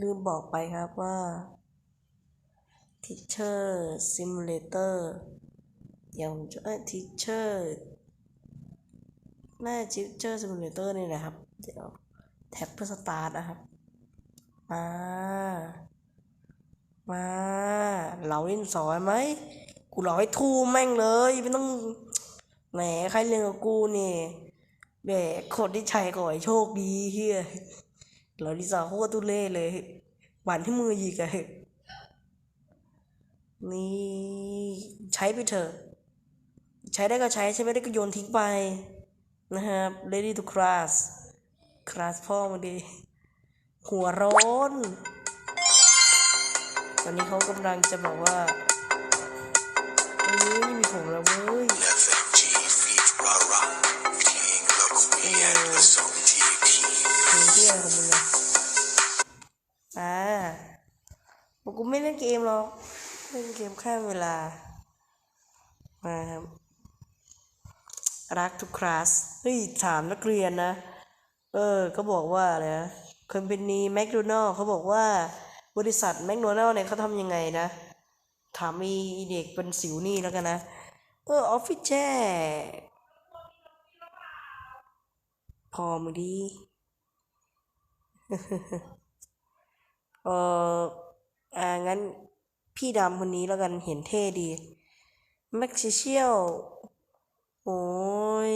ลืมบอกไปครับว่า Teacher Simulator ยังจะเอ้ย Teacher น่า Teacher Simulator นี่แหละครับ เดี๋ยวแท็บเพื่อสตาร์ทนะครับ มา มาเราเล่นสอนไหม กูรอให้ทูแม่งเลย ไม่ต้อง แหมใครเรียนกับกูนี่ยแหมคนที่ใช้ขอให้โชคดีเฮีย เราดิสาโคตรตุเล่เลยหวานที่มือหยิกอะนี่ใช้ไปเถอะ ใช้ได้ก็ใช้ใช้ไม่ได้ก็โยนทิ้งไป นะครับ ready to class class พ่อมาดี หัวร้อน ตอนนี้เขากำลังจะบอกว่าเอ้ยมีผมแล้วเว้ย เล่นเกมแค่เวลา มาครับ รักทุกคลาสเฮ้ยถามนักเรียนนะ เออ ก็บอกว่าอะไรนะคอมพานีแมคโดนัลเขาบอกว่าบริษัทแมคโดนัลเนี่ยเขาทำยังไงนะ ถามมีเด็กเป็นสิวนี่แล้วกันนะ เออ ออฟฟิศแช่พอมึงดีเอออ่างั้น พี่ดำคนนี้แล้วกันเห็นเท่ดีแม็กซิเชียลโอ้ย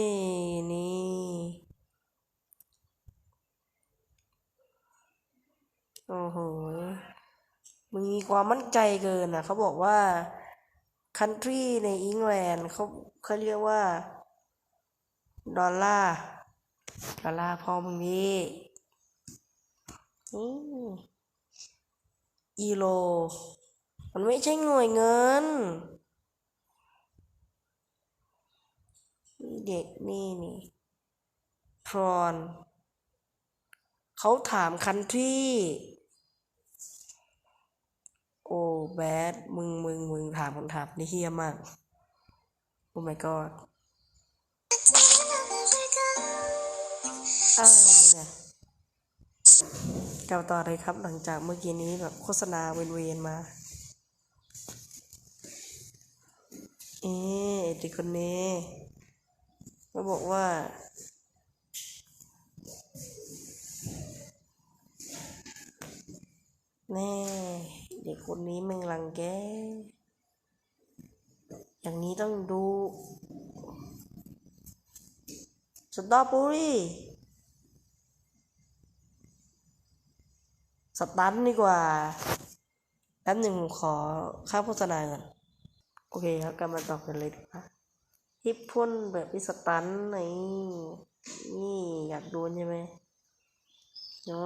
นี่ โอ้โหมึงมีความมั่นใจเกินอะ เขาบอกว่า คันทรีในอังกฤษเขาเขาเรียกว่า ดอลลาร์ดอลลาร์พอมึงนี่อืมอีโล มันไม่ใช่หน่วยเงิน เด็กนี่นี่พรอนเขาถามคันที่โอ้แบดมึงมึงมึงถามคำถามนี่เฮี้ยมาก โอ้ my god อะไรของมึงเนี่ยกล่าต่อเลยครับหลังจากเมื่อกี้นี้แบบโฆษณาเวนๆมา เอเด็กคนนี้เขาบอกว่า แน่เด็กคนนี้มึงรังแก อย่างนี้ต้องดูสตอเบอรี่สตันดีกว่าแป๊บหนึ่งขอค่าโฆษณาก่อน โอเคครับกลับมาต่อกันเลยดีกว่าฮิปพ่นแบบพิสตันนี่นี่อยากโดนใช่ไหมโอ้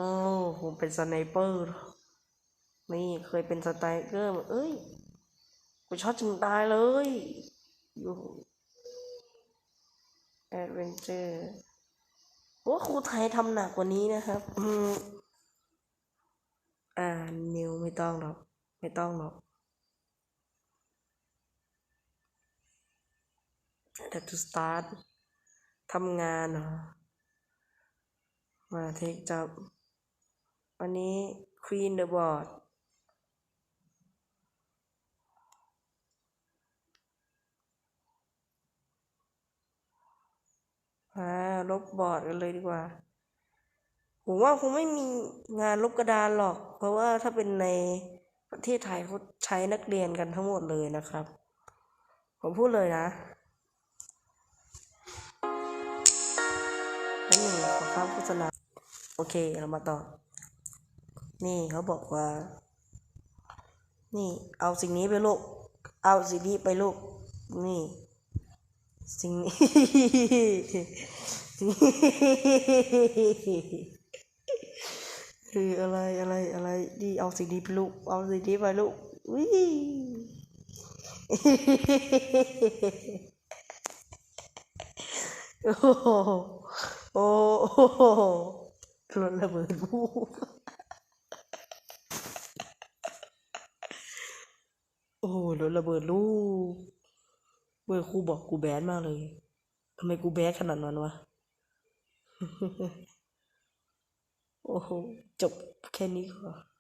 ผมเป็นสไนเปอร์นี่เคยเป็นสไตเกอร์เอ้ยกูช็อตจนตายเลยอยู่แอดเวนเจอร์ว่าครูไทยทำหนักกว่านี้นะครับอ่านิวไม่ต้องหรอก ไม่ต้องหรอก แต่ to start ทำงานเหรอมาเทคจับวันนี้ Queen the Board อ่าลบบอร์ดกันเลยดีกว่า ผมว่าคงไม่มีงานลบกระดานหรอก เพราะว่าถ้าเป็นในประเทศไทยเขาใช้นักเรียนกันทั้งหมดเลยนะครับ ผมพูดเลยนะ นั่นหนึ่งขอข้ามโฆษณาโอเคเรามาต่อ นี่เขาบอกว่า นี่ เอาสิ่งนี้ไปลูก เอาสิ่งนี้ไปลูก นี่ สิ่งนี้คืออะไรอะไรอะไรดีเอาสิ่งนี้ไปลูก เอาสิ่งนี้ไปลูกวิโอ้ โอ้โหรถระเบิดลูกโอ้โหรถระเบิดลูกเว้ยครูบอกกูแบนมากเลยทำไมกูแบนขนาดนั้นวะ โอ้โห จบแค่นี้ก่อน